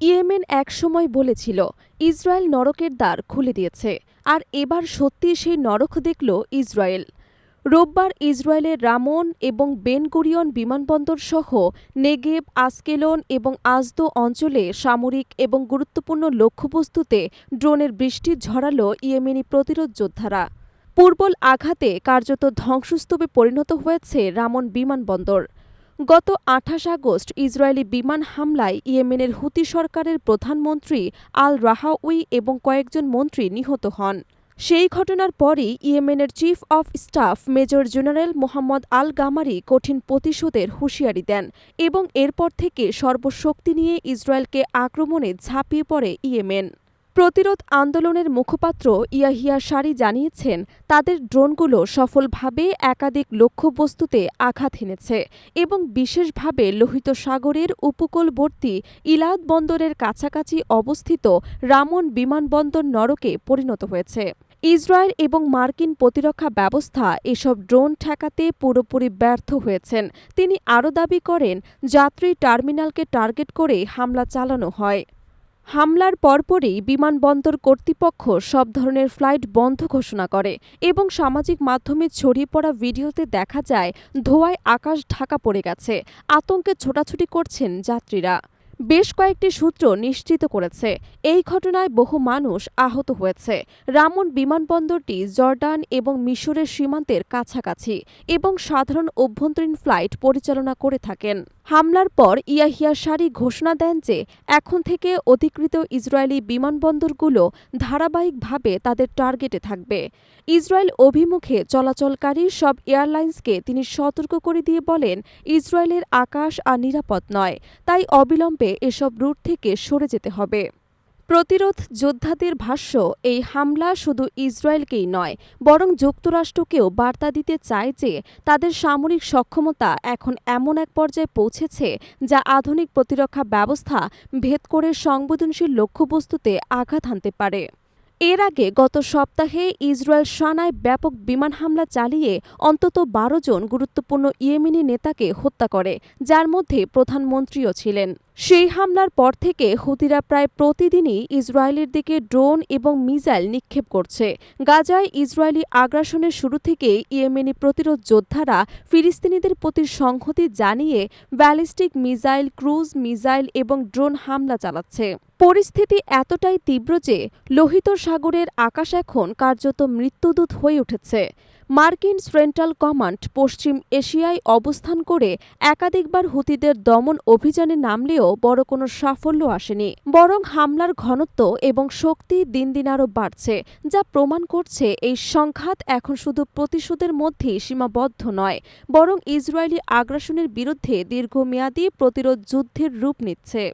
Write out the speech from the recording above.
Yemen একসময় বলেছিল, Israel নরকের দ্বার খুলে দিয়েছে। আর এবার সত্যি সেই নরক দেখল ইসরায়েল। রোববার ইসরায়েলের রামন এবং বেনগুরিয়ন বিমানবন্দর সহ নেগেব, আসকেলন এবং আজদো অঞ্চলে সামরিক এবং গুরুত্বপূর্ণ লক্ষ্যবস্তুতে ড্রোনের বৃষ্টি ঝরালো ইয়েমেনি প্রতিরোধ যোদ্ধারা। পূর্বল আঘাতে কার্যত ধ্বংসস্তূপে পরিণত হয়েছে রামন বিমানবন্দর। গত আঠাশ আগস্ট ইসরায়েলি বিমান হামলায় ইয়েমেনের হুতি সরকারের প্রধানমন্ত্রী আল রাহাউই এবং কয়েকজন মন্ত্রী নিহত হন। সেই ঘটনার পরই ইয়েমেনের chief of staff major general Mohammed al Ghamari কঠিন প্রতিশোধের হুঁশিয়ারি দেন এবং এরপর থেকে সর্বশক্তি নিয়ে ইসরায়েলকে আক্রমণে ঝাঁপিয়ে পড়ে ইয়েমেন। প্রতিরোধ আন্দোলনের মুখপাত্র ইয়াহিয়া সারি জানিয়েছেন, তাদের ড্রোনগুলো সফলভাবে একাধিক লক্ষ্যবস্তুতে আঘাত হেনেছে এবং বিশেষভাবে লোহিত সাগরের উপকূলবর্তী ইলাদ বন্দরের কাছাকাছি অবস্থিত রামন বিমানবন্দর নরকে পরিণত হয়েছে। ইসরায়েল এবং মার্কিন প্রতিরক্ষা ব্যবস্থা এসব ড্রোন ঠেকাতে পুরোপুরি ব্যর্থ হয়েছেন। তিনি আরও দাবি করেন, যাত্রী টার্মিনালকে টার্গেট করে হামলা চালানো হয়। হামলার পরপরই বিমানবন্দর কর্তৃপক্ষ সব ধরনের ফ্লাইট বন্ধ ঘোষণা করে এবং সামাজিক মাধ্যমে ছড়িয়ে পড়া ভিডিওতে দেখা যায়, ধোঁয়ায় আকাশ ঢাকা পড়ে গেছে, আতঙ্কে ছোটাছুটি করছেন যাত্রীরা। বেশ কয়েকটি সূত্র নিশ্চিত করেছে, এই ঘটনায় বহু মানুষ আহত হয়েছে। রামন বিমানবন্দরটি জর্ডান এবং মিশরের সীমান্তের কাছাকাছি এবং সাধারণ অভ্যন্তরীণ ফ্লাইট পরিচালনা করে থাকেন। হামলার পর ইয়াহিয়া সারি ঘোষণা দেন যে এখন থেকে অধিকৃত ইসরায়েলি বিমানবন্দরগুলো ধারাবাহিকভাবে তাদের টার্গেটে থাকবে। ইসরায়েল অভিমুখে চলাচলকারী সব এয়ারলাইন্সকে তিনি সতর্ক করে দিয়ে বলেন, ইসরায়েলের আকাশ আর নিরাপদ নয়, তাই অবিলম্বে এসব রুট থেকে সরে যেতে হবে। প্রতিরোধ যোদ্ধাদের ভাষ্য, এই হামলা শুধু ইসরায়েলকেই নয়, বরং যুক্তরাষ্ট্রকেও বার্তা দিতে চায় যে তাদের সামরিক সক্ষমতা এখন এমন এক পর্যায়ে পৌঁছেছে যা আধুনিক প্রতিরক্ষা ব্যবস্থা ভেদ করে সংবেদনশীল লক্ষ্যবস্তুতে আঘাত হানতে পারে। এর আগে গত সপ্তাহে ইসরায়েল সানায় ব্যাপক বিমান হামলা চালিয়ে অন্তত বারো জন গুরুত্বপূর্ণ ইয়েমেনি নেতাকে হত্যা করে, যার মধ্যে প্রধানমন্ত্রীও ছিলেন। সেই হামলার পর থেকে হুতিরা প্রায় প্রতিদিনই ইসরায়েলের দিকে ড্রোন এবং মিসাইল নিক্ষেপ করছে। গাজায় ইসরায়েলি আগ্রাসনের শুরু থেকে ইয়েমেনি প্রতিরোধ যোদ্ধারা ফিলিস্তিনিদের প্রতি সংহতি জানিয়ে ব্যালিস্টিক মিসাইল, ক্রুজ মিসাইল এবং ড্রোন হামলা চালাচ্ছে। পরিস্থিতি এতটাই তীব্র যে লোহিত সাগরের আকাশ এখন কার্যত মৃত্যুদূত হয়ে উঠেছে। মার্কিন সেন্ট্রাল কমান্ড পশ্চিম এশিয়ায় অবস্থান করে একাধিকবার হুতিদের দমন অভিযানে নামলেও বড় কোনো সাফল্য আসেনি। বরং হামলার ঘনত্ব এবং শক্তি দিন দিন আরও বাড়ছে, যা প্রমাণ করছে এই সংঘাত এখন শুধু প্রতিশোধের মধ্যেই সীমাবদ্ধ নয়, বরং ইসরায়েলি আগ্রাসনের বিরুদ্ধে দীর্ঘমেয়াদী প্রতিরোধ যুদ্ধের রূপ নিচ্ছে।